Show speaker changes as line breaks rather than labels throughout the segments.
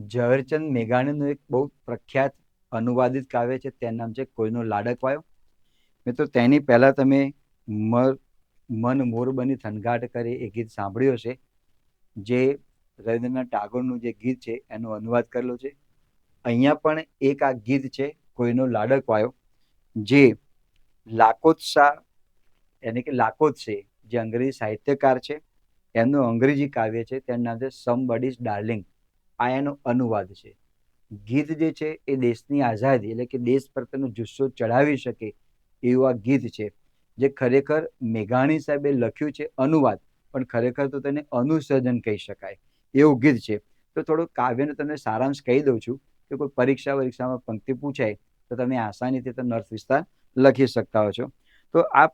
ઝવેરચંદ મેઘાણીનું એક બહુ પ્રખ્યાત અનુવાદિત કાવ્ય છે, તેનું નામ છે કોઈનો લાડકવાયો. મિત્રો, તેની પહેલાં તમે મન મોર બની થનગાટ કરે એ ગીત સાંભળ્યું હશે, જે રવિન્દ્રનાથ ટાગોરનું જે ગીત છે, એનો અનુવાદ કરેલો છે. અહીંયા પણ એક આ ગીત છે, કોઈનો લાડકવાયો, જે લાકોત્સા, એને કે લાકોત્સે, જે અંગ્રેજી સાહિત્યકાર છે, એમનું અંગ્રેજી કાવ્ય છે, તેનું નામ છે, સમ બડીઝ ડાર્લિંગ. આ એનો અનુવાદ છે. ગીત જે છે એ દેશની આઝાદી એટલે કે દેશ પ્રત્યેનો જુસ્સો ચડાવી શકે એવું આ ગીત છે. જે ખરેખર મેઘાણી સાહેબે લખ્યું છે અનુવાદ, પણ ખરેખર તો તેને અનુસર્જન કહી શકાય એવું ગીત છે. તો થોડું કાવ્યનો તમને સારાંશ કહી દઉં છું કે કોઈ પરીક્ષા પરીક્ષામાં પંક્તિ પૂછાય તો તમે આસાનીથી તમે નર્થ વિસ્તાર લખી શકતા હો છો. તો આ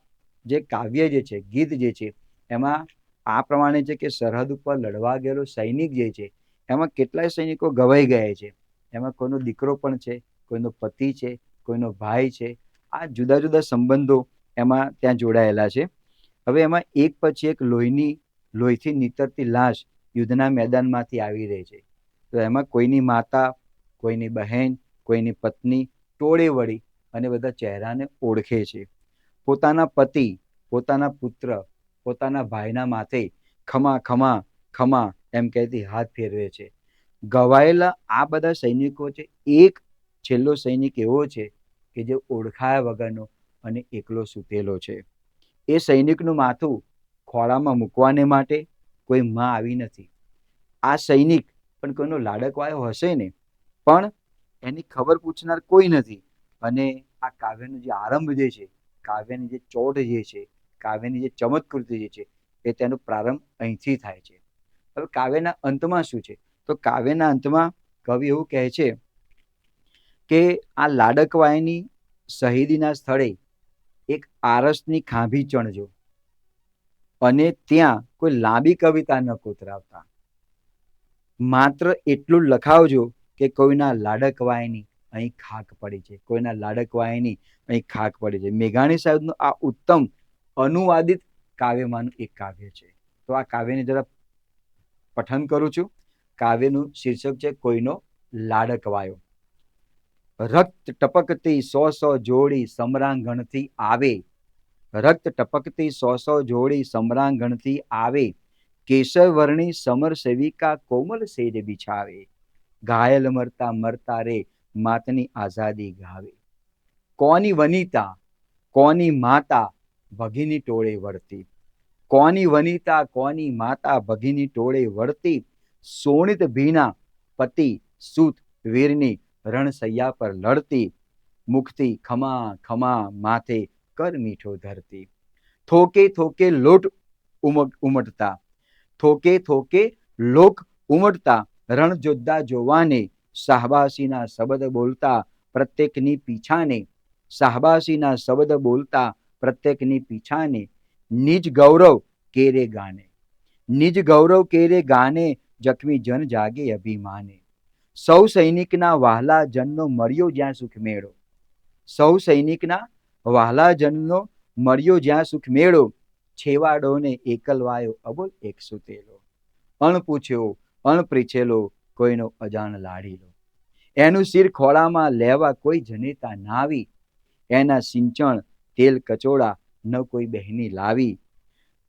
જે કાવ્ય જે છે, ગીત જે છે, એમાં આ પ્રમાણે છે કે સરહદ ઉપર લડવા ગયેલો સૈનિક જે છે એમાં કેટલાય સૈનિકો ગવાઈ ગયા છે. એમાં કોઈનો દીકરો પણ છે, કોઈનો પતિ છે, કોઈનો ભાઈ છે. આ જુદા જુદા સંબંધો એમાં ત્યાં જોડાયેલા છે. હવે એમાં એક પછી એક લોહીની, લોહીથી નીતરતી લાશ યુદ્ધના મેદાનમાંથી આવી રહી છે. તો એમાં કોઈની માતા, કોઈની બહેન, કોઈની પત્ની ટોળે વળી અને બધા ચહેરાને ઓળખે છે. પોતાના પતિ, પોતાના પુત્ર, પોતાના ભાઈના માથે ખમા ખમા ખમા એમ કહેતી હાથ ફેરવે છે. ગવાયેલા આ બધા સૈનિકો છે, એક છેલ્લો સૈનિક એવો છે કે જે ઓળખાયા વગરનો અને એકલો સૂતેલો છે. એ સૈનિકનું માથું ખોળામાં મૂકવાને માટે કોઈ માં આવી નથી. આ સૈનિક પણ કોઈનો લાડકવાયો હશે ને? પણ એની ખબર પૂછનાર કોઈ નથી. અને આ કાવ્યનો જે આરંભ જે છે, કાવ્યની જે ચોટ જે છે, કાવ્યની જે ચમત્કૃતિ જે છે, એ તેનો પ્રારંભ અહીંથી થાય છે. હવે કાવ્યના અંતમાં શું છે? તો કાવ્યના અંતમાં કવિ એવું કહે છે કે આ લાડકવાયની શહીદીના સ્થળે એક આરસની ખાંભી ચણજો અને ત્યાં કોઈ લાંબી કવિતા ન કોતરાવતા. માત્ર એટલું લખાવજો કે કોઈના લાડકવાયની અહીં ખાક પડી છે. કોઈના લાડકવાયની અહીં ખાક પડી છે. મેઘાણી સાહેબનું આ ઉત્તમ અનુવાદિત કાવ્યમાંનું એક કાવ્ય છે. તો આ કાવ્યની જરા પઠન કરું છું. કાવ્યનું શીર્ષક છે, કોઈનો લાડકવાયો. રક્ત ટપકતી સો સો જોડી સમરાંગણથી આવે. રક્ત ટપકતી સો સો જોડી સમરાંગણથી આવે. કેશવર્ણી સમર સેવિકા કોમલ સેજ બિછાવે. ઘાયલ મરતા મરતા રે માતની આઝાદી ગાવે. કોની વનિતા, કોની માતા, ભગીની ટોળે વળતી કોની વનિતા, કોની માતા ભગીની ટોળે વળતી સોણિત ભીના પતિ સૂત વીરની રણસૈયા પર લડતી, મુખથી ખમા ખમા માથે કર મીઠો ધરતી. થોકે થોકે લોટ ઉમટ ઉમટતા, થોકે થોકે લોક ઉમટતા રણજોદ્ધા જોવાને, શાહબાસીના શબ્દ બોલતા પ્રત્યેકની પીછાને, શાહબાસીના શબ્દ બોલતા પ્રત્યેકની પીછાને નિજ ગૌરવ કેરે ગાને. નિજ ગૌરવ કેરે ગાને, જખમી જન જાગે અભિમાને. સૌ સૈનિકના વહાલા જનનો મળ્યો જ્યાં સુખ મેળો. સૌ સૈનિકના વહાલા જનનો મળ્યો જ્યાં સુખ મેળો, છેવાડોને એકલવાયો અબોલ એક સુતેલો. અણ પૂછ્યો, અણ પ્રીછેલો, કોઈનો અજાણ લાડીલો. એનું શિર ખોળામાં લેવા કોઈ જનેતા ના આવી એના સિંચણ, તેલ કચોડા ન કોઈ બહેની લાવી.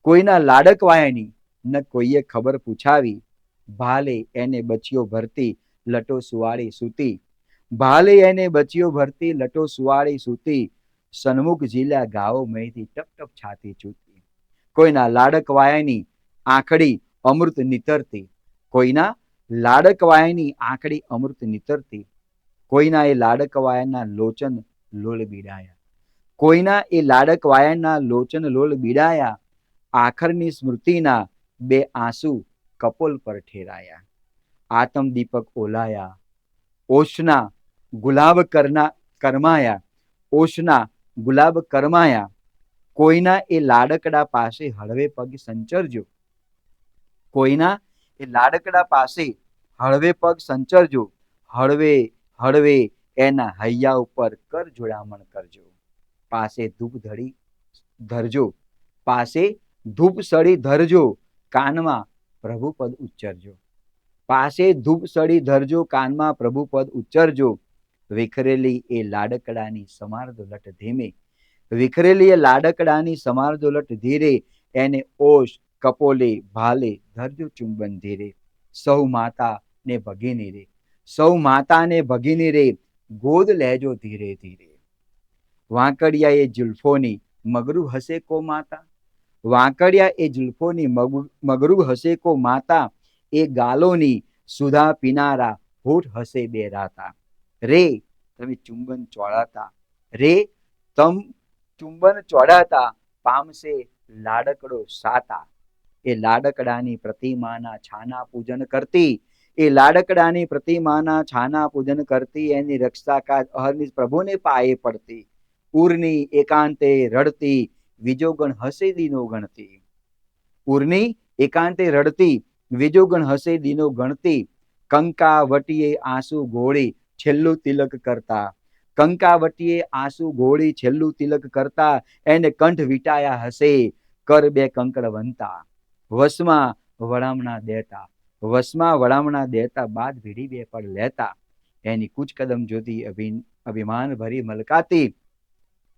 કોઈના લાડકવાયાની ન કોઈએ ખબર પૂછાવી. ભાલે એને બચીઓ ભરતી, લટો સુવાળી સૂતી. ભાલે એને બચીઓ ભરતી, લટો સુવાળી સૂતી. સન્મુખ જીલા ગાવો મહીથી ટપ ટપ છાતી ચૂતી કોઈના લાડકવાયાની આંખડી અમૃત નિતરતી. કોઈના લાડકવાયાની આંખડી અમૃત નિતરતી. કોઈના એ લાડકવાયાના લોચન લોલ બીડાયા કોઈના એ લાડકવાયાના લોચન લોલ બીડાયા, આખરની સ્મૃતિના બે આંસુ કપોલ પર ઠેરાયા. આતમ દીપક ઓલાયા, ઓશના ગુલાબ કરના કરમાયા, ઓશના ગુલાબ કરમાયા, કોઈના એ લાડકડા પાસે હળવે પગ સંચરજો. કોઈના એ લાડકડા પાસે હળવે પગ સંચરજો. હળવે હળવે એના હૈયા ઉપર કર જોડામણ કરજો. પાસે ધૂપ ધડી ધરજો. પાસે ધૂપ સળી ધરજો, કાનમાં પ્રભુ પદ ઉચ્ચરજો. પાસે ધૂપ સળી ધરજો, કાનમાં પ્રભુ પદ ઉચ્ચરજો. વિખરેલી એ લાડકડાની સમાર દોલટ ધીમે. વિખરેલી એ લાડકડાની સમાર દોલટ ધીરે. એને ઓશ, કપોલે, ભાલે, ધરજો ચુંબન ધીરે. સૌ માતા ને ભગીની રે. સૌ માતા ને ભગીની રે. ગોદ લેજો ધીરે ધીરે. વાંકડિયા એ જુલ્ફોની મગરૂ હશે કો માતા? વાંકડિયા એ જુલ્ફોની મગરૂ હશે કો માતા? એ ગાલોની સુધા પીનારા હોઠ હશે બે રાતા. રે, તમે ચુંબન ચોળાતા. રે, તમ ચુંબન ચોડાતા પામશે લાડકડો સાતા. એ લાડકડાની પ્રતિમાના છાના પૂજન કરતી, એ લાડકડાની પ્રતિમાના છાના પૂજન કરતી, એની રક્ષા કાજ અહર્નિશ પ્રભુને પાયે પડતી. ઉરની એકાંતે રડતી વિજોગણ હસે દીનો ગણતી. ઉરની એકાંતે રડતી વિજોગણ હસે દીનો ગણતી. કંકાવટીએ આંસુ ગોળી છેલ્લું તિલક કરતા. કંકાવટીએ આંસુ ગોળી છેલ્લું તિલક કરતા, એને કંઠ વિટાયા હશે, કર બે કંકડ વનતા. વસમાં વળામણા દેતા, વસમાં વળામણા દેતા બાદ ભીડી બે પડ લેતા. એની કૂચ કદમ જોતી અભિ અભિમાન ભરી મલકાતી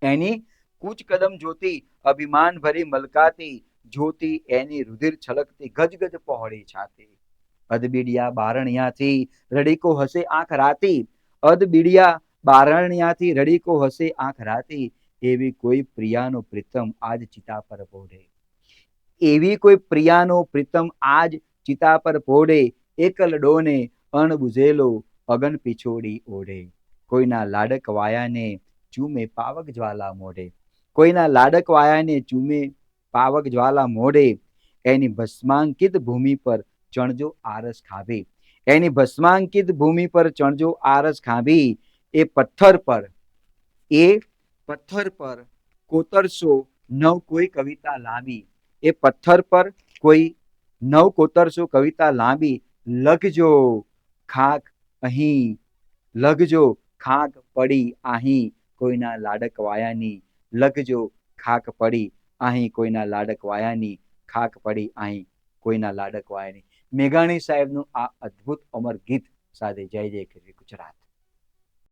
એની કૂચ કદમ જોતી અભિમાન ભરી મલકાતી, જોતી એની રુધિર છલકતી, ગજગજ પહોળી છાતી. અદબીડિયા બારણિયાથી રડીકો હસે આંખ રાતી. અદબીડિયા બારણિયાથી રડીકો હસે આંખ રાતી. એવી કોઈ પ્રિયાનો પ્રીતમ આજ ચિતા પર પોઢે એવી કોઈ પ્રિયાનો પ્રીતમ આજ ચિતા પર પોઢે એકલ ડોને અણબુઝેલો અગન પીછોડી ઓઢે કોઈના લાડક વાયાને ચૂમે પાવક જ્વાલા મોઢે. કોઈના લાડક વાયાને ચૂમે પાવક જ્વાલા મોઢે. એની ભસ્માંકિત ભૂમિ પર ચણજો આરસ ખાભી. એની ભસ્માંકિત ભૂમિ પર ચણજો આરસ ખાંભી. એ પથ્થર પર, એ પથ્થર પર કોતરશો નવ કોઈ કવિતા લાંબી. એ પથ્થર પર કોઈ નવ કોતરશો કવિતા લાંબી. લખજો ખાક અહીં, લખજો ખાક પડી અહીં. કોઈના લાડક વાયાની લગજો ખાક પડી અહીં કોઈના લાડક વાયાની ખાક પડી અહીં કોઈના લાડક વાયાની. મેઘાણી સાહેબનું આ અદ્ભુત અમર ગીત સાથે જય જય કરી ગુજરાત.